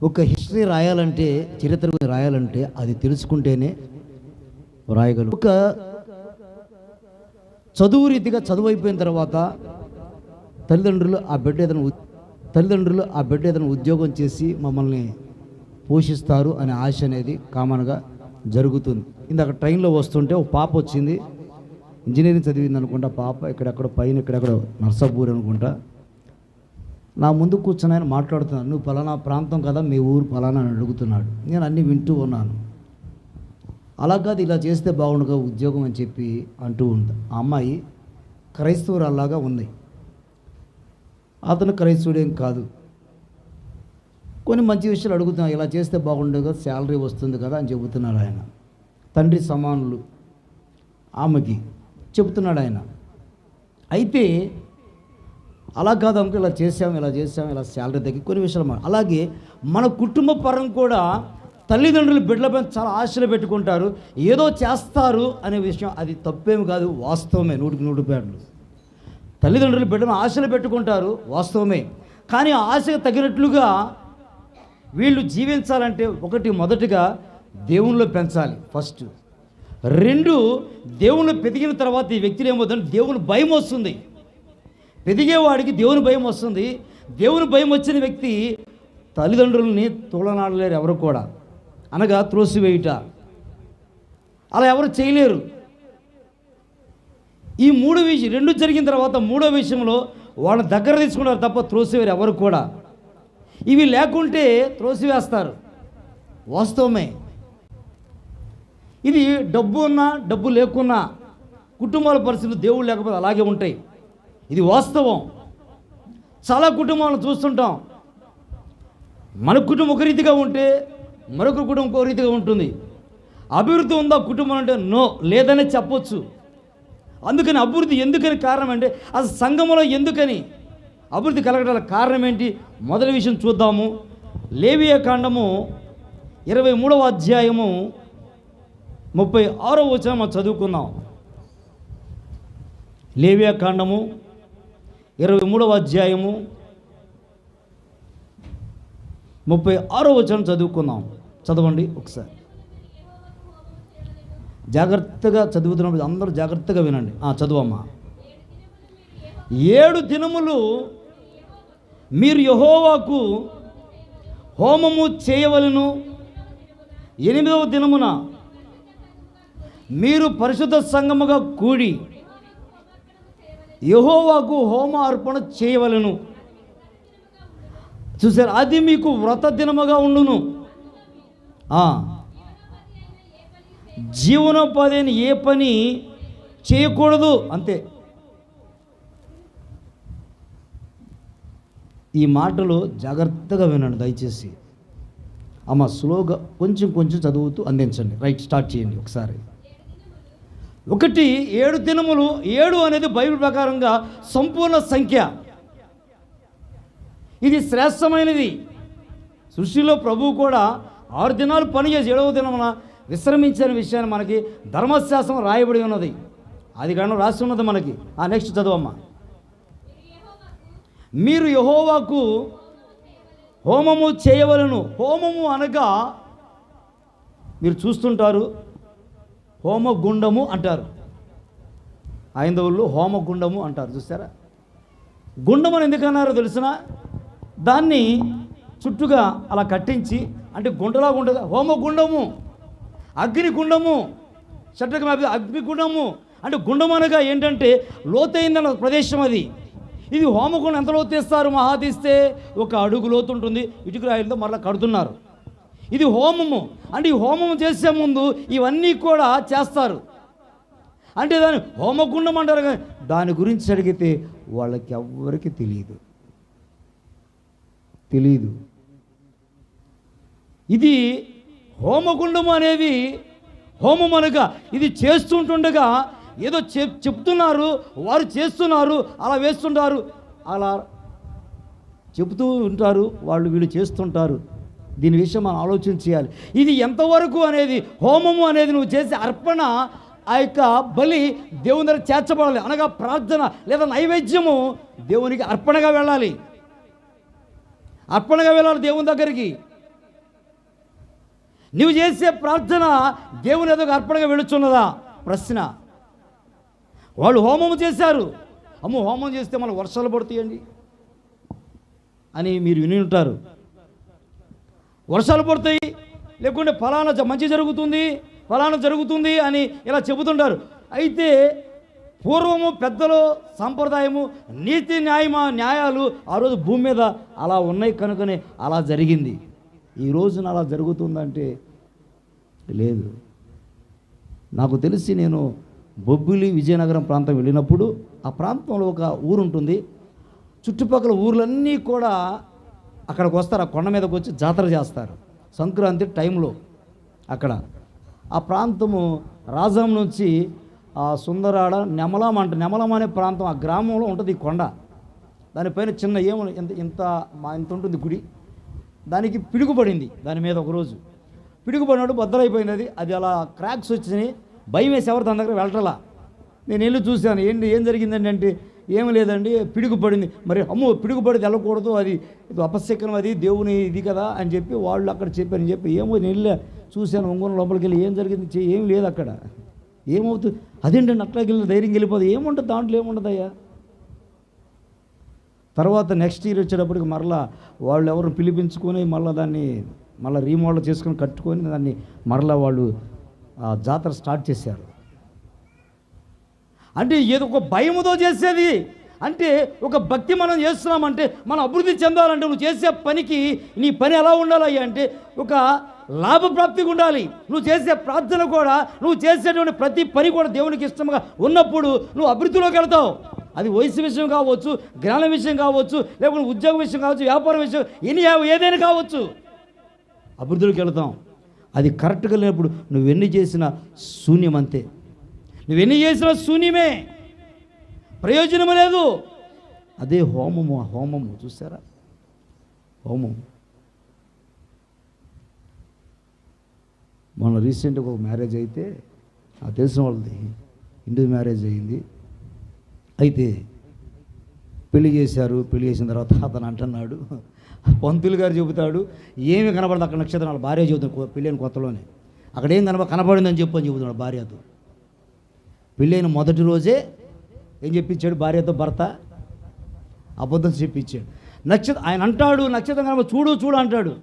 ఒక హిస్టరీ రాయాలంటే చరిత్ర గురించి రాయాలంటే అది తెలుసుకుంటేనే రాయగలరు ఒక చదువు రీతిగా చదువు అయిపోయిన తర్వాత తల్లిదండ్రులు ఆ బిడ్డ ఏదైనా తల్లిదండ్రులు ఆ బిడ్డ ఏదైనా ఉద్యోగం చేసి మమ్మల్ని పోషిస్తారు అనే ఆశ అనేది కామన్గా జరుగుతుంది. ఇందాక ట్రైన్లో వస్తుంటే ఒక పాప వచ్చింది. ఇంజనీరింగ్ చదివింది అనుకుంటా పాప ఇక్కడెక్కడ పైన ఇక్కడెక్కడ నర్సాపూర్ అనుకుంటా. నా ముందు కూర్చొని ఆయన మాట్లాడుతున్నాను నువ్వు పలానా ప్రాంతం కదా మీ ఊరు పలానా అని అడుగుతున్నాడు. నేను అన్నీ వింటూ ఉన్నాను. అలా కాదు ఇలా చేస్తే బాగుండుగా ఉద్యోగం అని చెప్పి అంటూ ఉంది. ఆ అమ్మాయి క్రైస్తవురాల్లాగా ఉంది. అతను క్రైస్తవుడేం కాదు. కొన్ని మంచి విషయాలు అడుగుతున్నా ఇలా చేస్తే బాగుండేగా శాలరీ వస్తుంది కదా అని చెబుతున్నాడు ఆయన. తండ్రి సమానులు ఆమెకి చెబుతున్నాడు ఆయన. అయితే అలా కాదు అనుకో ఇలా చేసాం ఇలా చేసాం ఇలా శాలరీ తగ్గి కొన్ని విషయాలు అలాగే మన కుటుంబ పరం కూడా తల్లిదండ్రులు బిడ్డలపై చాలా ఆశలు పెట్టుకుంటారు. ఏదో చేస్తారు అనే విషయం అది తప్పేమి కాదు వాస్తవమే నూటికి నూటి పేర్లు తల్లిదండ్రులు బిడ్డను ఆశలు పెట్టుకుంటారు వాస్తవమే. కానీ ఆశకు తగినట్లుగా వీళ్ళు జీవించాలంటే ఒకటి మొదటిగా దేవునిలో పెంచాలి ఫస్ట్ రెండు దేవుణ్ణి పెరిగిన తర్వాత ఈ వ్యక్తులు ఏమవుతుందంటే దేవుని భయం వస్తుంది. ఎదిగేవాడికి దేవుని భయం వస్తుంది. దేవుని భయం వచ్చిన వ్యక్తి తల్లిదండ్రులని తోలనాడలేరు ఎవరు కూడా. అనగా త్రోసివేయుట. అలా ఎవరు చేయలేరు. ఈ మూడు విషయం రెండు జరిగిన తర్వాత మూడో విషయంలో వాళ్ళని దగ్గర తీసుకున్నారు తప్ప త్రోసివేరు ఎవరు కూడా. ఇవి లేకుంటే త్రోసివేస్తారు. వాస్తవమే. ఇది డబ్బు ఉన్నా డబ్బు లేకున్నా కుటుంబాల పరిస్థితులు దేవుడు లేకపోతే అలాగే ఉంటాయి. ఇది వాస్తవం. చాలా కుటుంబాలను చూస్తుంటాం. మన కుటుంబం ఒక రీతిగా ఉంటే మరొక కుటుంబం ఒక రీతిగా ఉంటుంది. అభివృద్ధి ఉందా కుటుంబం అంటే నో లేదనే చెప్పొచ్చు. అందుకని అభివృద్ధి ఎందుకని కారణం అంటే అసలు సంఘంలో ఎందుకని అభివృద్ధి కలగడానికి కారణం ఏంటి? మొదటి విషయం చూద్దాము. లేవియ కాండము ఇరవై మూడవ అధ్యాయము ముప్పై ఆరో వచనం మనం చదువుకుందాం. లేవియా కాండము ఇరవై మూడవ అధ్యాయము ముప్పై ఆరో వచనం చదువుకుందాం. చదవండి ఒకసారి. జాగ్రత్తగా చదువుతున్నప్పుడు అందరూ జాగ్రత్తగా వినండి. చదువమ్మా. ఏడు దినములు మీరు యహోవాకు హోమము చేయవలను. ఎనిమిదవ దినమున మీరు పరిశుద్ధ సంగముగా కూడి యహోవాకు హోమ అర్పణ చేయవలను. చూసారు అది మీకు వ్రత దినముగా ఉండును. జీవనోపాధిని జీవనోపాధి ఏ పని చేయకూడదు అంతే. ఈ మాటలు జాగ్రత్తగా వినండి దయచేసి. అమ్మ స్లోగా కొంచెం కొంచెం చదువుతూ అందించండి. రైట్ స్టార్ట్ చేయండి ఒకసారి. ఒకటి ఏడు దినములు ఏడు అనేది బైబిల్ ప్రకారంగా సంపూర్ణ సంఖ్య. ఇది శ్రేష్టమైనది. సృష్టిలో ప్రభువు కూడా ఆరు దినాలు పనిచేసి ఏడవ దినమున విశ్రమించిన విషయాన్ని మనకి ధర్మశాస్త్రం రాయబడి ఉన్నది. అది కారణం రాసి ఉన్నది మనకి. ఆ నెక్స్ట్ చదువమ్మ. మీరు యహోవాకు హోమము చేయవలను. హోమము అనగా మీరు చూస్తుంటారు హోమగుండము అంటారు. ఐందవులు హోమగుండము అంటారు చూసారా గుండం అని ఎందుకన్నారో తెలిసిన? దాన్ని చుట్టుగా అలా కట్టించి అంటే గుండలాగా ఉండదు హోమగుండము అగ్నిగుండము చట్టకం అగ్నిగుండము అంటే గుండం అనగా ఏంటంటే లోతైందన్న ప్రదేశం అది. ఇది హోమగుండం ఎంత లోతు తీస్తారు మహా తీస్తే ఒక అడుగు లోతు ఉంటుంది. ఇటుక రాయిలతో మరలా కడుతున్నారు. ఇది హోమము. అంటే ఈ హోమం చేసే ముందు ఇవన్నీ కూడా చేస్తారు. అంటే దాని హోమగుండం అంటారు కానీ దాని గురించి అడిగితే వాళ్ళకి ఎవ్వరికి తెలియదు. తెలియదు. ఇది హోమగుండం అనేది హోమం అనగా ఇది చేస్తుంటుండగా ఏదో చెప్ చెప్తున్నారు వారు చేస్తున్నారు అలా వేస్తుంటారు అలా చెబుతూ ఉంటారు వాళ్ళు వీళ్ళు చేస్తుంటారు. దీని విషయం మనం ఆలోచన చేయాలి. ఇది ఎంతవరకు అనేది హోమము అనేది నువ్వు చేసే అర్పణ ఆ యొక్క బలి దేవుని దగ్గర చేర్చబడాలి. అనగా ప్రార్థన లేదా నైవేద్యము దేవునికి అర్పణగా వెళ్ళాలి. అర్పణగా వెళ్ళాలి దేవుని దగ్గరికి. నువ్వు చేసే ప్రార్థన దేవుని ఎదుగు అర్పణగా వెళుచున్నదా ప్రశ్న. వాళ్ళు హోమం చేశారు. అమ్మో హోమం చేస్తే మళ్ళీ వర్షాలు పడుతాయండి అని మీరు విని ఉంటారు. వర్షాలు పడతాయి లేకుంటే ఫలానా జ- మంచి జరుగుతుంది ఫలానా జరుగుతుంది అని ఇలా చెబుతుంటారు. అయితే పూర్వము పెద్దలు సాంప్రదాయము నీతి న్యాయమా న్యాయాలు ఆ రోజు భూమి మీద అలా ఉన్నాయి కనుకనే అలా జరిగింది. ఈ రోజున అలా జరుగుతుందంటే లేదు. నాకు తెలిసి నేను బొబ్బిలి విజయనగరం ప్రాంతం వెళ్ళినప్పుడు ఆ ప్రాంతంలో ఒక ఊరు ఉంటుంది చుట్టుపక్కల ఊర్లన్నీ కూడా అక్కడికి వస్తారు ఆ కొండ మీదకి వచ్చి జాతర చేస్తారు. సంక్రాంతి టైంలో అక్కడ. ఆ ప్రాంతము రాజం నుంచి ఆ సుందరాడ నెమలం అంట నెమలం అనే ప్రాంతం ఆ గ్రామంలో ఉంటుంది ఈ కొండ. దానిపైన చిన్న ఏమో ఇంత ఇంత మా ఇంత ఉంటుంది గుడి. దానికి పిడుగుపడింది దాని మీద ఒకరోజు పిడుగుపడినప్పుడు బద్దలైపోయింది అది అది అలా క్రాక్స్ వచ్చినాయి. భయం వేసి ఎవరు తన దగ్గర వెళ్ళటలా. నేను వెళ్ళి చూశాను. ఏంటి ఏం జరిగిందండి అంటే ఏమి లేదండి పిడుగు పడింది మరి అమ్మో పిడుగుపడి వెళ్ళకూడదు అది అపశకనం అది దేవుని ఇది కదా అని చెప్పి వాళ్ళు అక్కడ చెప్పారని చెప్పి ఏమో నేను వెళ్ళా చూశాను ఒంగోలు లోపలికి వెళ్ళి ఏం జరిగింది ఏం లేదు అక్కడ. ఏమవుతుంది అదేంటండి అట్లాకి వెళ్ళి ధైర్యం వెళ్ళిపోదు ఏముంటుంది దాంట్లో ఏముంటుందయ్యా తర్వాత నెక్స్ట్ ఇయర్ వచ్చేటప్పటికి మరలా వాళ్ళు ఎవరు పిలిపించుకొని మళ్ళీ దాన్ని మళ్ళీ రీమోడల్ చేసుకొని కట్టుకొని దాన్ని మరలా వాళ్ళు జాతర స్టార్ట్ చేశారు. అంటే ఏదో ఒక భయముతో చేసేది. అంటే ఒక భక్తి మనం చేస్తున్నామంటే మనం అభివృద్ధి చెందాలంటే నువ్వు చేసే పనికి నీ పని ఎలా ఉండాలి అంటే ఒక లాభప్రాప్తిగా ఉండాలి. నువ్వు చేసే ప్రార్థన కూడా నువ్వు చేసేటువంటి ప్రతి పని కూడా దేవునికి ఇష్టంగా ఉన్నప్పుడు నువ్వు అభివృద్ధిలోకి వెళ్తావు. అది వయసు విషయం కావచ్చు జ్ఞానం విషయం కావచ్చు లేకపోతే ఉద్యోగ విషయం కావచ్చు వ్యాపారం విషయం ఎన్ని ఏదైనా కావచ్చు. అభివృద్ధిలోకి వెళ్తాం. అది కరెక్ట్గా లేనప్పుడు నువ్వెన్ని చేసినా శూన్యం అంతే నువ్వెన్ని చేసినా శూన్యమే. ప్రయోజనం లేదు. అదే హోమము ఆ హోమము చూసారా? హోమం. మొన్న రీసెంట్గా ఒక మ్యారేజ్ అయితే నాకు తెలిసిన వాళ్ళది హిందూ మ్యారేజ్ అయింది. అయితే పెళ్ళి చేశారు పెళ్ళి చేసిన తర్వాత అతను అంటున్నాడు పంతులు గారు చెబుతాడు ఏమి కనబడదు అక్కడ నక్షత్రం వాళ్ళ భార్య చెబుతాడు పెళ్ళైన కొత్తలోనే. అక్కడ ఏం కనబడ కనబడిందని చెప్పని చెబుతున్నాడు భార్యతో పెళ్ళైన మొదటి రోజే ఏం చెప్పించాడు? భార్యతో భర్త అబద్ధం చెప్పించాడు. నక్షత్ర ఆయన అంటాడు నక్షత్రం కనబడి చూడు చూడు అంటాడు.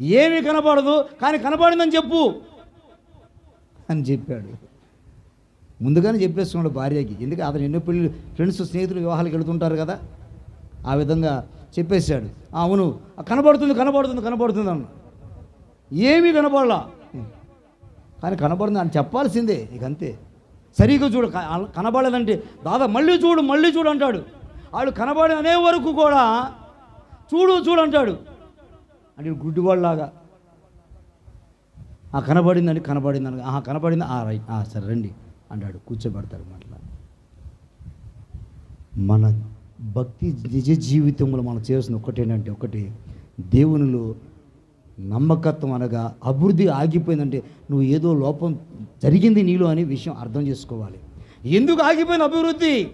ఏమీ కనపడదు కానీ కనబడిందని చెప్పు అని చెప్పాడు. ముందుగానే చెప్పేస్తున్నాడు భార్యకి. ఎందుకంటే అతను ఎన్నో పెళ్ళి ఫ్రెండ్స్ స్నేహితులు వివాహాలకు వెళుతుంటారు కదా. ఆ విధంగా చెప్పేశాడు. అవును. కనబడుతుంది కనబడుతుంది కనబడుతుంది అన్న ఏమీ కనపడలా. కానీ కనబడింది అని చెప్పాల్సిందే. ఇక అంతే సరిగ్గా చూడు క- కనబడలేదంటే దాదా మళ్ళీ చూడు మళ్ళీ చూడు అంటాడు. వాడు కనబడి అనే వరకు కూడా చూడు చూడు అంటాడు. అంటే గుడ్డివాళ్ళలాగా. ఆ కనబడిందని కనబడిందని ఆహా కనబడింది ఆ రైట్ ఆ సరే రండి అంటాడు. కూర్చోబెడతాడు మళ్ళా మన భక్తి నిజ జీవితంలో మనం చేసిన ఒకటేంటంటే ఒకటి. దేవునిలో నమ్మకత్వం అనగా అభివృద్ధి ఆగిపోయిందంటే నువ్వు ఏదో లోపం జరిగింది నీలో అనే విషయం అర్థం చేసుకోవాలి. ఎందుకు ఆగిపోయిన అభివృద్ధి?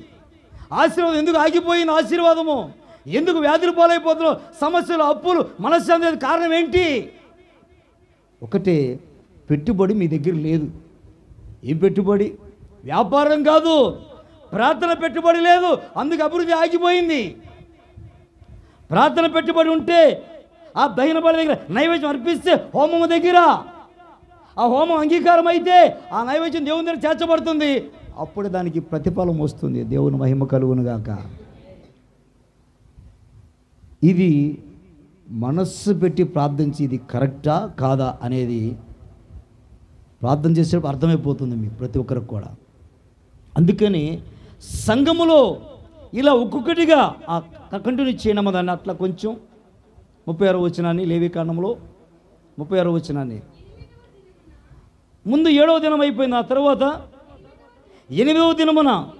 ఆశీర్వాదం ఎందుకు ఆగిపోయిన ఆశీర్వాదము? ఎందుకు వ్యాధులు పాలైపోతున్నావు? సమస్యలు అప్పులు మనశ్శాంతి కారణం ఏంటి? ఒకటే పెట్టుబడి మీ దగ్గర లేదు. ఏం పెట్టుబడి? వ్యాపారం కాదు. ప్రార్థన పెట్టుబడి లేదు. అందుకు అభివృద్ధి ఆగిపోయింది. ప్రార్థన పెట్టుబడి ఉంటే ఆ దహిన బలి దగ్గర నైవేద్యం అర్పిస్తే హోమం దగ్గర. ఆ హోమం అంగీకారం అయితే ఆ నైవేద్యం దేవుని దగ్గర చేర్చబడుతుంది. అప్పుడు దానికి ప్రతిఫలం వస్తుంది. దేవుని మహిమ కలుగునుగాక ఇది మనస్సు పెట్టి ప్రార్థించి ఇది కరెక్టా కాదా అనేది ప్రార్థన చేసేటప్పుడు అర్థమైపోతుంది మీకు ప్రతి ఒక్కరికి కూడా. అందుకని సంఘములో ఇలా ఒక్కొక్కటిగా ఆ కంటిన్యూ చేయనమ్మ దాన్ని అట్లా కొంచెం ముప్పై ఆరో వచ్చినాన్ని లేవి కాండంలో ముప్పై ఆరో వచ్చినాన్ని ముందు ఏడవ దినం అయిపోయింది ఆ తర్వాత ఎనిమిదవ దినమున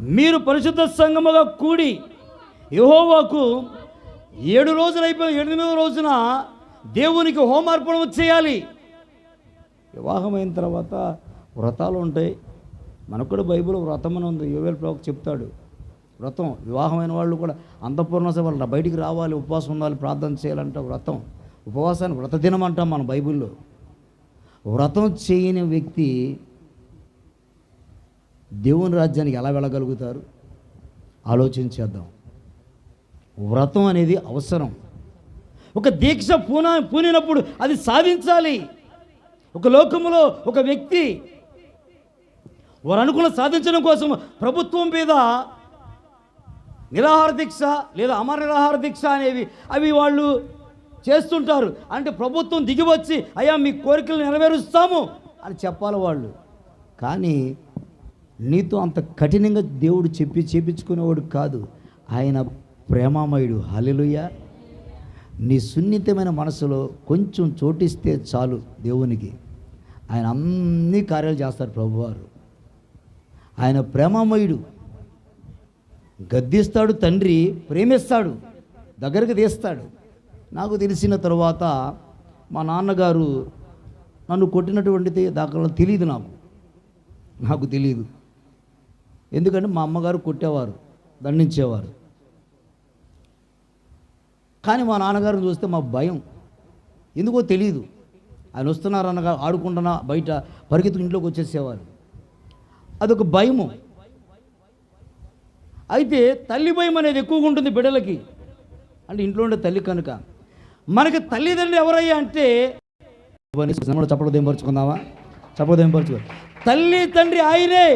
మీరు పరిశుద్ధ సంగముగా కూడి యహోవాకు ఏడు రోజులు అయిపోయి ఎనిమిదవ రోజున దేవునికి హోమార్పణం చేయాలి. వివాహమైన తర్వాత వ్రతాలు ఉంటాయి. మనకు కూడా బైబిల్ వ్రతం అని ఉంది. యోవేల్ ప్రవక్త చెప్తాడు. వ్రతం వివాహమైన వాళ్ళు కూడా అంతఃపూర్ణ సభ వాళ్ళు బయటికి రావాలి ఉపవాసం ఉండాలి ప్రార్థన చేయాలంటే వ్రతం. ఉపవాసాన్ని వ్రత దినం అంటాం మన బైబిల్లో. వ్రతం చేయని వ్యక్తి దేవుని రాజ్యానికి ఎలా వెళ్ళగలుగుతారు? ఆలోచించేద్దాం వ్రతం అనేది అవసరం. ఒక దీక్ష పూన పూనినప్పుడు అది సాధించాలి. ఒక లోకములో ఒక వ్యక్తి వారు అనుకున్న సాధించడం కోసం ప్రభుత్వం మీద నిరాహార దీక్ష లేదా అమర నిరాహార దీక్ష అనేవి అవి వాళ్ళు చేస్తుంటారు. అంటే ప్రభుత్వం దిగివచ్చి అయ్యా మీ కోరికలు నెరవేరుస్తాము అని చెప్పాలి వాళ్ళు. కానీ నీతో అంత కఠినంగా దేవుడు చెప్పి చేపించుకునేవాడు కాదు. ఆయన ప్రేమామయుడు. హలెలుయ నీ సున్నితమైన మనసులో కొంచెం చోటిస్తే చాలు దేవునికి. ఆయన అన్ని కార్యాలు చేస్తారు ప్రభువారు. ఆయన ప్రేమామయుడు. గద్దిస్తాడు తండ్రి ప్రేమిస్తాడు దగ్గరికి తీస్తాడు. నాకు తెలిసిన తర్వాత మా నాన్నగారు నన్ను కొట్టినటువంటిది దాఖలు తెలియదు నాకు. నాకు తెలియదు. ఎందుకంటే మా అమ్మగారు కొట్టేవారు దండించేవారు. కానీ మా నాన్నగారిని చూస్తే మా భయం. ఎందుకో తెలియదు. ఆయన వస్తున్నారనగా ఆడుకుంటున్నా బయట పరిగెత్తు ఇంట్లోకి వచ్చేసేవారు. అదొక భయము. అయితే తల్లి భయం అనేది ఎక్కువగా ఉంటుంది బిడ్డలకి. అంటే ఇంట్లో ఉండే తల్లి కనుక. మనకి తల్లిదండ్రులు ఎవరయ్యా అంటే చప్పలు దేంపరుచుకుందామా చప్పలు దేంపరుచుకో తల్లి తండ్రి ఆయనే.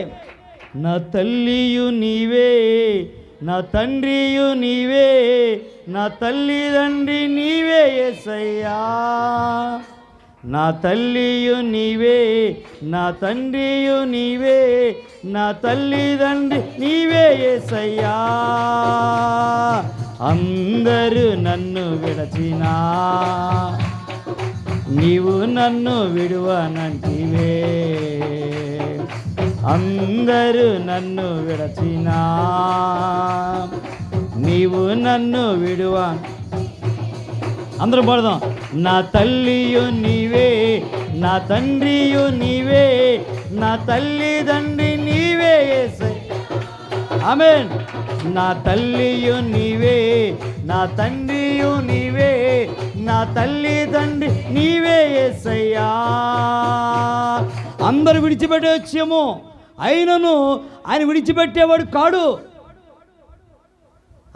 నా తల్లియు నీవే. నా తండ్రియు నీవే. నా తల్లిదండ్రి నీవే ఎసయ్యా నా తల్లియు నీవే నా తండ్రియు నీవే నా తల్లిదండ్రి నీవే ఏసయ్యా. అందరూ నన్ను విడచినా నీవు నన్ను విడువనంటివే. అందరూ నన్ను విడచినా నీవు నన్ను విడువ అందరూ పడదాం. నా తల్లియు నీవే నా తండ్రియు నీవే నా తల్లిదండ్రి నీవే యేసయ్య. ఆమేన్. నా తల్లియు నీవే నా తండ్రియు నీవే నా తల్లిదండ్రి నీవే ఏసయ్యా అందరు విడిచిపెట్టవచ్చేమో అయినను ఆయన విడిచిపెట్టేవాడు కాడు.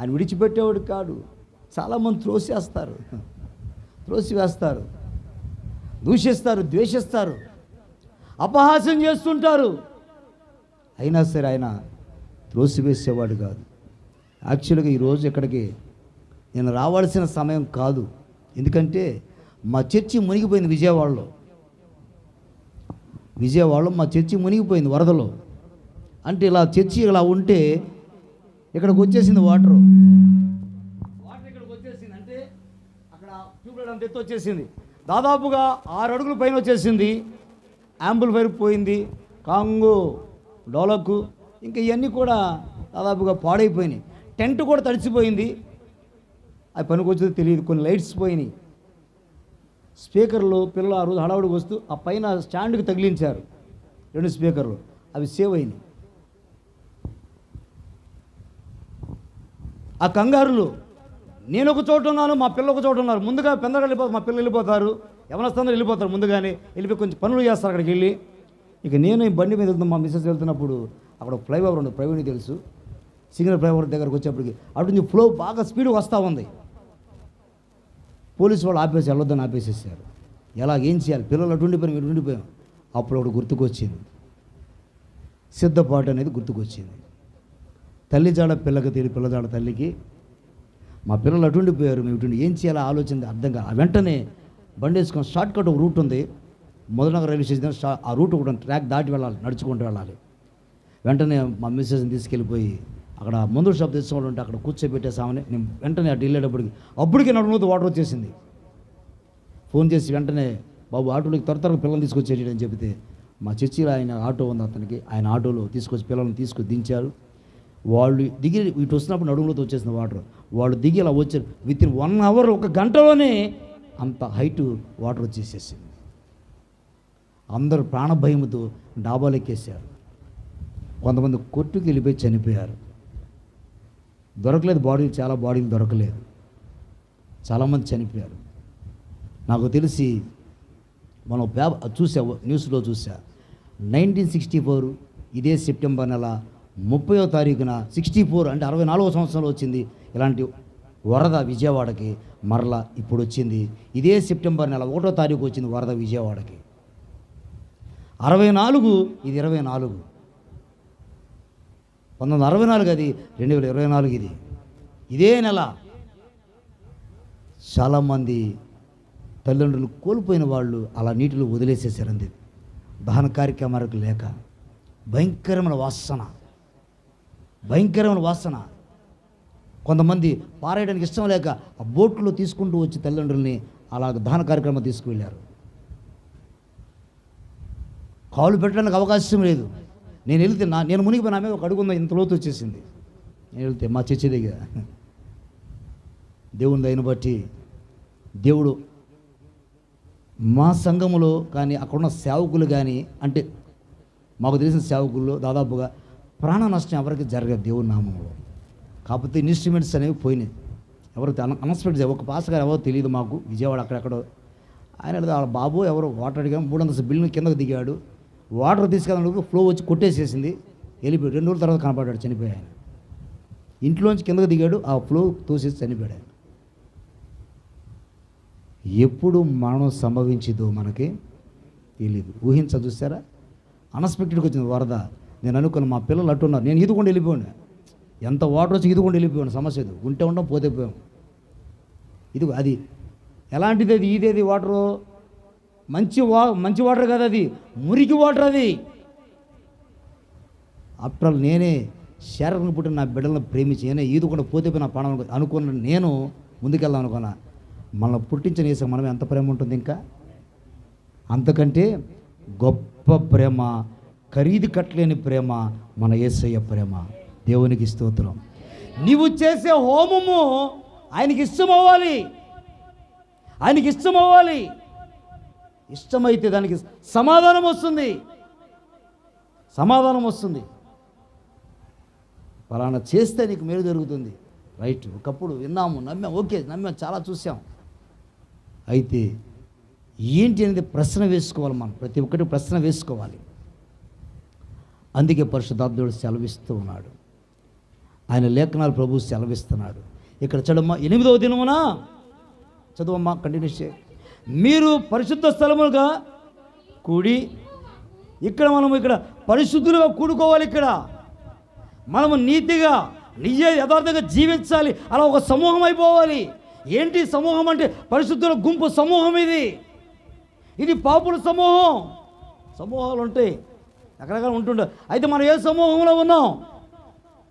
ఆయన విడిచిపెట్టేవాడు కాడు. చాలామంది త్రోసేస్తారు. త్రోసివేస్తారు దూషిస్తారు ద్వేషిస్తారు అపహాస్యం చేస్తుంటారు. అయినా సరే ఆయన త్రోసివేసేవాడు కాదు. యాక్చువల్గా ఈరోజు ఇక్కడికి నేను రావాల్సిన సమయం కాదు. ఎందుకంటే మా చర్చి మునిగిపోయింది విజయవాడలో. విజయవాడలో మా చర్చి మునిగిపోయింది వరదలో. అంటే ఇలా చర్చి ఇలా ఉంటే ఇక్కడికి వచ్చేసింది వాటరు ఇక్కడికి వచ్చేసింది అంటే అక్కడ ట్యూబ్లైట్ డెత్ వచ్చేసింది. దాదాపుగా ఆరు అడుగుల పైన వచ్చేసింది. యాంబుల్ పోయింది. కాంగు డోలకు ఇంకా ఇవన్నీ కూడా దాదాపుగా పాడైపోయినాయి. టెంట్ కూడా తడిచిపోయింది అది పనికి తెలియదు. కొన్ని లైట్స్ పోయినాయి. స్పీకర్లు పిల్లలు ఆ రోజు హడావుడికి వస్తూ ఆ పైన స్టాండ్కి తగిలించారు. రెండు స్పీకర్లు. అవి సేవ్ అయినాయి. ఆ కంగారులు నేను ఒక చోట ఉన్నాను మా పిల్లలు ఒక చోట ఉన్నారు. ముందుగా పెందగా వెళ్ళిపోతారు మా పిల్లలు వెళ్ళిపోతారు. యవనస్థంలో వెళ్ళిపోతారు ముందుగానే. వెళ్ళిపోయి కొంచెం పనులు చేస్తారు అక్కడికి వెళ్ళి. ఇక నేను ఈ బండి మీద వెళ్తున్నా మా మిస్సెస్ వెళ్తున్నప్పుడు అక్కడ ఫ్లైఓవర్ ఉంది ప్రవీణ్ తెలుసు. సిగ్నల్ ఫ్లైఓవర్ దగ్గరకు వచ్చేప్పటికి అటు నుంచి ఫ్లో బాగా స్పీడ్గా వస్తూ ఉంది. పోలీసు వాళ్ళు ఆపేసి వెళ్ళొద్దని ఆపేసేసారు. ఎలా ఏం చేయాలి? పిల్లలు అటు ఉండిపోయాం ఇటు ఉండిపోయాం. అప్పుడు ఒకటి గుర్తుకొచ్చింది. సిద్ధపాటు అనేది గుర్తుకొచ్చింది. తల్లి జాడ పిల్లకి తేలి పిల్లజాడ తల్లికి మా పిల్లలు అటు ఉండిపోయారు మేము ఇటువంటి ఏం చేయాలో ఆలోచన అర్థం కాదు వెంటనే బండి వేసుకొని షార్ట్ కట్ ఒక రూట్ ఉంది. మొదలనగర్ రైల్వే స్టేషన్ ఆ రూట్ ఒకటి ట్రాక్ దాటి వెళ్ళాలి నడుచుకుంటూ వెళ్ళాలి. వెంటనే మా మిస్సెస్ని తీసుకెళ్ళిపోయి అక్కడ ముందు షాప్ తెచ్చుకోవాలి ఉంటే అక్కడ కూర్చోబెట్టేసామని నేను వెంటనే అటు వెళ్ళేటప్పటికి అప్పటికే నడుముతో వాటర్ వచ్చేసింది. ఫోన్ చేసి వెంటనే బాబు ఆటోలోకి త్వర త్వరగా పిల్లల్ని తీసుకొచ్చేటని అని చెబితే మా చర్చిలో ఆయన ఆటో ఉంది అతనికి ఆయన ఆటోలో తీసుకొచ్చి పిల్లల్ని తీసుకొని దించారు. వాళ్ళు దిగి ఇటు వస్తున్నప్పుడు నడుములతో వచ్చేసిన వాటర్. వాళ్ళు దిగి అలా వచ్చారు విత్ ఇన్ వన్ అవర్ ఒక గంటలోనే అంత హైట్ వాటర్ వచ్చేసేసింది. అందరూ ప్రాణభయంతో డాబాలు ఎక్కేసారు కొంతమంది కొట్టుకు వెళ్ళిపోయి చనిపోయారు. దొరకలేదు బాడీలు చాలా బాడీలు దొరకలేదు. చాలామంది చనిపోయారు. నాకు తెలిసి మనం పేపర్ చూసా న్యూస్లో చూసా. నైన్టీన్ సిక్స్టీ ఫోర్ ఇదే సెప్టెంబర్ నెల ముప్పయో తారీఖున సిక్స్టీ ఫోర్ అంటే అరవై నాలుగో సంవత్సరంలో వచ్చింది ఇలాంటి వరద విజయవాడకి మరలా ఇప్పుడు వచ్చింది. ఇదే సెప్టెంబర్ నెల ఒకటో తారీఖు వచ్చింది వరద విజయవాడకి. అరవై నాలుగు ఇది ఇరవై నాలుగు. పంతొమ్మిది వందల అరవై నాలుగు అది రెండు వేల ఇరవై నాలుగు ఇది. ఇదే నెల చాలామంది తల్లిదండ్రులు కోల్పోయిన వాళ్ళు అలా నీటిలో వదిలేసేసారంది దహన కార్యక్రమాలకు లేక. భయంకరమైన వాసన. భయంకరమైన వాసన. కొంతమంది పారేయడానికి ఇష్టం లేక ఆ బోట్లో తీసుకుంటూ వచ్చి తల్లిదండ్రుల్ని అలా దాన కార్యక్రమం తీసుకువెళ్ళారు. కాలు పెట్టడానికి అవకాశం లేదు. నేను వెళ్తే నా నేను మునిగిపోయిన ఆమె ఒక అడుగుందా ఇంత లోతు వచ్చేసింది. నేను వెళ్తే మా చర్చి దగ్గర. దేవుని దయను బట్టి దేవుడు మా సంఘములో కానీ అక్కడున్న సేవకులు కానీ అంటే మాకు తెలిసిన సేవకుల్లో దాదాపుగా ప్రాణ నష్టం ఎవరికి జరగదు దేవుని నామంలో. కాకపోతే ఇన్స్ట్రుమెంట్స్ అనేవి పోయినాయి. ఎవరు అన్ఎక్స్పెక్ట్ ఒక పాస్ గారు ఎవరో తెలియదు మాకు. విజయవాడ అక్కడెక్కడో. ఆయన వాళ్ళ బాబు ఎవరో వాటర్ అడిగా మూడు వందల బిల్లు కిందకు దిగాడు. వాటర్ తీసుకెళ్ళడానికి ఫ్లో వచ్చి కొట్టేసేసింది. వెళ్ళిపోయాడు. రెండు రోజుల తర్వాత కనపడ్డాడు చనిపోయాడు ఆయన. ఇంట్లోంచి కిందకు దిగాడు ఆ ఫ్లో తోసేసి చనిపోయాడు ఆయన. ఎప్పుడు మరణం సంభవించిదో మనకి తెలియదు ఊహించ చూసారా అన్ఎక్స్పెక్టెడ్గా వచ్చింది వరద. నేను అనుకున్న మా పిల్లలు అట్టున్నారు నేను ఈదుకుండా వెళ్ళిపోయాను. ఎంత వాటర్ వచ్చి ఈదుకుండా వెళ్ళిపోయాను. సమస్య ఇది ఉంటే ఉండం పోతే పోయాం. ఇది అది. ఎలాంటిది అది? ఇదేది వాటరు? మంచి వా మంచి వాటర్ కదా అది. మురికి వాటర్ అది. అప్పుడు నేనే శరీరం పుట్టిన నా బిడ్డలను ప్రేమించి నేనే ఈదుకుండా పోతే నా ప్రాణం అనుకున్న నేను ముందుకెళ్దాం అనుకున్నా. మనల్ని పుట్టించిన వేసే మనం ఎంత ప్రేమ ఉంటుంది ఇంకా అంతకంటే గొప్ప ప్రేమ ఖరీదు కట్టలేని ప్రేమ మన యేసయ్య ప్రేమ. దేవునికి స్తోత్రం. నీవు చేసే హోమము ఆయనకి ఇష్టం అవ్వాలి ఆయనకి ఇష్టం అవ్వాలి ఇష్టమైతే దానికి సమాధానం వస్తుంది. సమాధానం వస్తుంది. ఫలానా చేస్తే నీకు మేలు జరుగుతుంది. రైట్ ఒకప్పుడు విన్నాము నమ్మాం. ఓకే నమ్మాం చాలా చూసాం అయితే ఏంటి అనేది ప్రశ్న వేసుకోవాలి మనం. ప్రతి ఒక్కటి ప్రశ్న వేసుకోవాలి. అందుకే పరిశుద్ధార్థుడు సెలవిస్తూ ఉన్నాడు. ఆయన లేఖనాలు ప్రభు సెలవిస్తున్నాడు. ఇక్కడ చదవమ్మా ఎనిమిదవ దినమున చదవమ్మా కంటిన్యూస్ చేయి. మీరు పరిశుద్ధ స్థలములుగా కూడి ఇక్కడ మనము ఇక్కడ పరిశుద్ధులుగా కూడుకోవాలి ఇక్కడ. మనము నీతిగా నిజ యథార్థంగా జీవించాలి. అలా ఒక సమూహం అయిపోవాలి. ఏంటి సమూహం అంటే పరిశుద్ధుల గుంపు సమూహం ఇది. ఇది పాపుల సమూహం. సమూహాలు ఉంటాయి. రకరకాలు ఉంటుండే. అయితే మనం ఏ సమూహంలో ఉన్నాం?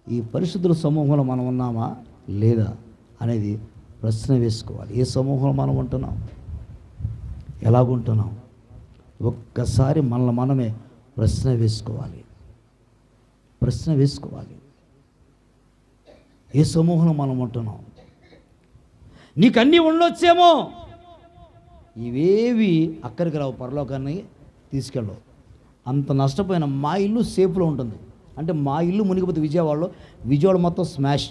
ఈ పరిశుద్ధుల సమూహంలో మనం ఉన్నామా? లేదా అనేది ప్రశ్న వేసుకోవాలి. ఏ సమూహంలో మనం ఉంటున్నాం? ఎలాగుంటున్నాం? ఒక్కసారి మనల్ని మనమే ప్రశ్న వేసుకోవాలి. ప్రశ్న వేసుకోవాలి. ఏ సమూహంలో మనం ఉంటున్నాం? నీకు అన్నీ ఉండొచ్చేమో? ఇవేవి అక్కడికి రావు పరలోకాన్ని తీసుకెళ్ళవు. అంత నష్టపోయిన మా ఇల్లు సేఫ్లో ఉంటుంది. అంటే మా ఇల్లు మునిగిపోతే విజయవాడలో విజయవాడ మొత్తం స్మాష్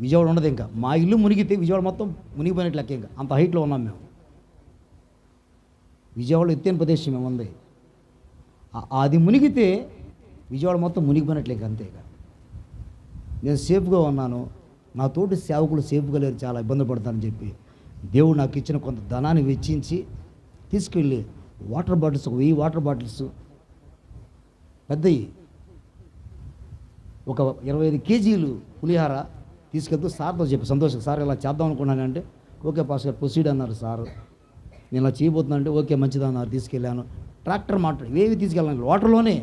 విజయవాడ ఉండదు ఇంకా. మా ఇల్లు మునిగితే విజయవాడ మొత్తం మునిగిపోయినట్లు లెక్క ఇంకా. అంత హైట్లో ఉన్నాం మేము. విజయవాడలో ఎత్తైన ప్రదేశం మేము ఉంది అది మునిగితే విజయవాడ మొత్తం మునిగిపోయినట్లే ఇంకా అంతే ఇక. నేను సేఫ్గా ఉన్నాను. నా తోటి సేవకులు సేఫ్గా లేరు. చాలా ఇబ్బంది పడతానని చెప్పి దేవుడు నాకు ఇచ్చిన కొంత ధనాన్ని వెచ్చించి తీసుకెళ్ళి వాటర్ బాటిల్స్ ఒక వెయ్యి వాటర్ బాటిల్స్. పెద్దవి ఒక ఇరవై ఐదు కేజీలు పులిహార తీసుకెళ్తూ సార్తో చెప్పి సంతోషం సార్ ఇలా చేద్దాం అనుకున్నానంటే ఓకే పాస్ గారు ప్రొసీడ్ అన్నారు సార్. నేను ఇలా చేయబోతున్నా అంటే ఓకే మంచిది అన్నారు తీసుకెళ్ళాను. ట్రాక్టర్ మాట్లాడు ఇవేవి తీసుకెళ్ళాను వాటర్లోనే.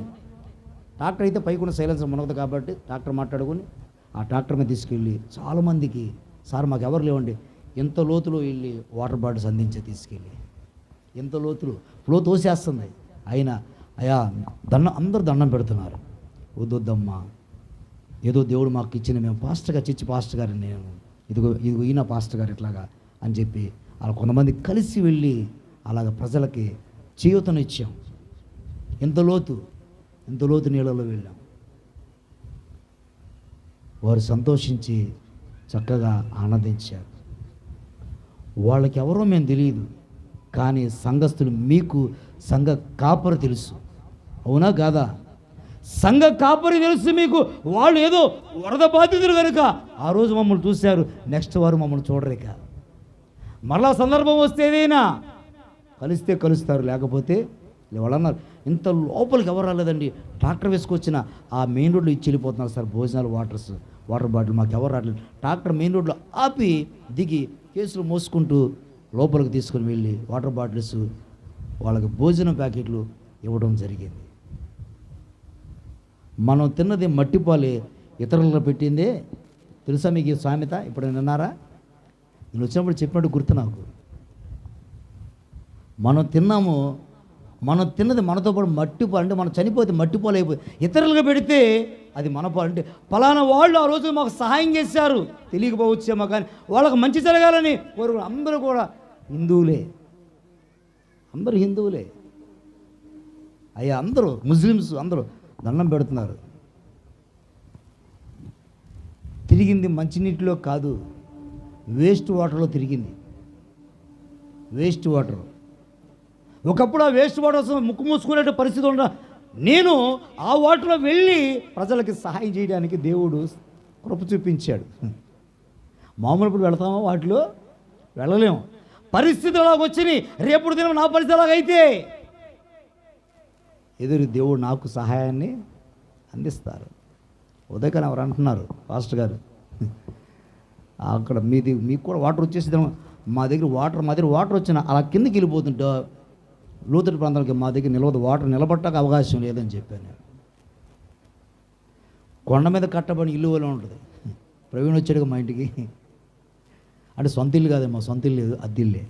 ట్రాక్టర్ అయితే పైకున్న సైలెన్సర్ మునగదు కాబట్టి ట్రాక్టర్ మాట్లాడుకొని ఆ ట్రాక్టర్ మీద తీసుకెళ్ళి చాలామందికి సార్ మాకు ఎవరు లేవండి ఎంత లోతులో వెళ్ళి వాటర్ బాటిల్స్ అందించే తీసుకెళ్ళి. ఎంత లోతులు? ఫ్లో తోసేస్తుంది. అయినా అయా దండం అందరూ దండం పెడుతున్నారు. వద్దొద్దమ్మా. ఏదో దేవుడు మాకు ఇచ్చిన మేము పాస్టర్ గారు చిచ్చి పాస్టర్ గారు నేను. ఇదిగో ఇదిగో ఈయన పాస్టర్ గారు ఇట్లాగా అని చెప్పి అలా కొంతమంది కలిసి వెళ్ళి అలాగ ప్రజలకి చేయూతనిచ్చాం ఎంత లోతు? ఎంత లోతు నీళ్ళలో వెళ్ళాం. వారు సంతోషించి చక్కగా ఆనందించారు. వాళ్ళకి ఎవరో మేము తెలియదు. కానీ సంఘస్థులు మీకు సంఘ కాపరి తెలుసు. అవునా కాదా? సంఘ కాపరి తెలుసు మీకు. వాళ్ళు ఏదో వరద బాధితులు కనుక. ఆ రోజు మమ్మల్ని చూశారు. నెక్స్ట్ వారు మమ్మల్ని చూడరిక మరలా సందర్భం వస్తే ఏదైనా? కలిస్తే కలుస్తారు. లేకపోతే వాళ్ళు అన్నారు ఇంత లోపలికి ఎవరు రాలేదండి? ట్రాక్టర్ వేసుకొచ్చిన ఆ మెయిన్ రోడ్లో ఇచ్చి వెళ్ళిపోతున్నారు సార్. భోజనాలు వాటర్స్ వాటర్ బాటిల్ మాకు ఎవరు రావట్లేదు ట్రాక్టర్ మెయిన్ రోడ్లో ఆపి దిగి కేసులు మోసుకుంటూ లోపలికి తీసుకుని వెళ్ళి వాటర్ బాటిల్స్ వాళ్ళకి భోజనం ప్యాకెట్లు ఇవ్వడం జరిగింది. మనం తిన్నది మట్టిపాలే ఇతరులకు పెట్టిందే. తెలుసా మీకు ఈ సామెత? ఇప్పుడు విన్నారా? నేను వచ్చినప్పుడు చెప్పినట్టు గుర్తు నాకు. మనం తిన్నాము మనం తిన్నది మనతో పాటు మట్టి అంటే మనం చనిపోతే మట్టిపాలు అయిపోయి ఇతరులుగా పెడితే అది మన పాలు అంటే ఫలానా వాళ్ళు ఆ రోజు మాకు సహాయం చేశారు. తెలియకపోవచ్చేమో కానీ వాళ్ళకి మంచి జరగాలని వారు అందరూ కూడా హిందువులే. అందరూ హిందువులే. అయ్యా అందరూ ముస్లిమ్స్ అందరూ దండం పెడుతున్నారు. తిరిగింది మంచినీటిలో కాదు వేస్ట్ వాటర్లో తిరిగింది. Waste water. ఒకప్పుడు ఆ వేస్ట్ వాటర్ ముక్కు మూసుకునే పరిస్థితి ఉండ నేను ఆ వాటర్లో వెళ్ళి ప్రజలకి సహాయం చేయడానికి దేవుడు కృప చూపించాడు. మామూలు ఇప్పుడు వెళతామా వాటిలో? వెళ్ళలేము పరిస్థితి అలాగ వచ్చినాయి రేపు దినం నా పరిస్థితి అయితే ఎదురు దేవుడు నాకు సహాయాన్ని అందిస్తారు. ఉదయకాలం ఎవరు అంటున్నారు? పాస్టర్ గారు. అక్కడ మీది మీకు కూడా వాటర్ వచ్చేసి మా దగ్గర వాటర్ మా దగ్గర వాటర్ వచ్చిన అలా కిందకి వెళ్ళిపోతుంటే లోతటి ప్రాంతాలకి మా దగ్గర నిలవదు వాటర్ నిలబట్టక అవకాశం లేదని చెప్పాను నేను. కొండ మీద కట్టబడి ఇల్లు వల్ల ఉంటుంది. ప్రవీణ్ వచ్చాడుగా మా ఇంటికి. అంటే సొంత ఇల్లు మా సొంత ఇల్లు లేదు అద్దిల్లే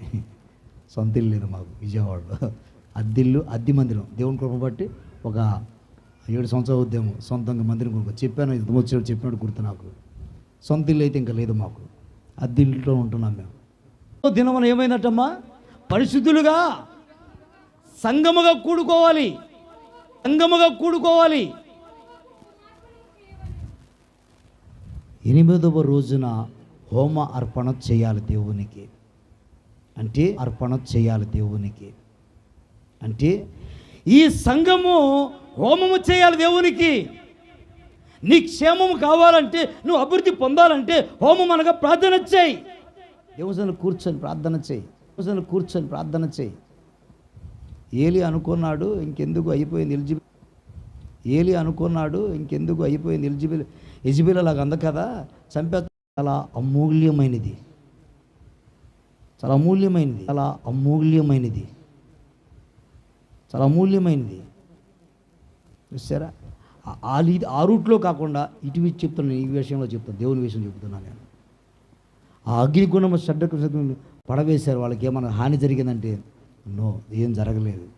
సొంత ఇల్లు లేదు మాకు విజయవాడలో. అద్దిల్లు అద్ది మందిరం. దేవుని కృప బట్టి ఒక ఏడు సంవత్సరాలు ఉద్యమం. సొంతంగా మందిరం కొనుక్కో చెప్పాను ఇది వచ్చాడు చెప్పినట్టు గుర్తు నాకు. సొంత ఇల్లు అయితే ఇంకా లేదు మాకు. అద్దె ఉంటున్నాం మేము. దినమన ఏమైందటమ్మా? పరిశుద్ధులుగా సంగముగా కూడుకోవాలి. సంగముగా కూడుకోవాలి. ఎనిమిదవ రోజున హోమ అర్పణ చేయాలి దేవునికి. అంటే అర్పణ చేయాలి దేవునికి. అంటే ఈ సంఘము హోమము చేయాలి దేవునికి. నీ క్షేమము కావాలంటే నువ్వు అభివృద్ధి పొందాలంటే హోమం అనగా ప్రార్థన చేయి. దేవుని కూర్చొని ప్రార్థన చేయి. దేవుని కూర్చొని ప్రార్థన చేయి. ఏలి అనుకున్నాడు ఇంకెందుకు అయిపోయింది ఎలిజిబుల్ ఏలి అనుకున్నాడు ఇంకెందుకు అయిపోయింది ఎలిజిబుల్ ఎలిజిబుల్ అలాగ అంద కదా చంపే చాలా అమూల్యమైనది. చాలా అమూల్యమైనది. చాలా అమూల్యమైనది. చాలా అమూల్యమైనది. చూసారా? ఆ- ఆ ఆ రూట్లో కాకుండా ఇటు చెప్తున్నాను ఈ విషయంలో చెప్తాను దేవుని విషయం చెప్తున్నాను నేను. ఆ అగ్నిగుణము షడ్డ పడవేశారు వాళ్ళకి ఏమైనా హాని జరిగిందంటే నో ఏం జరగలేదు.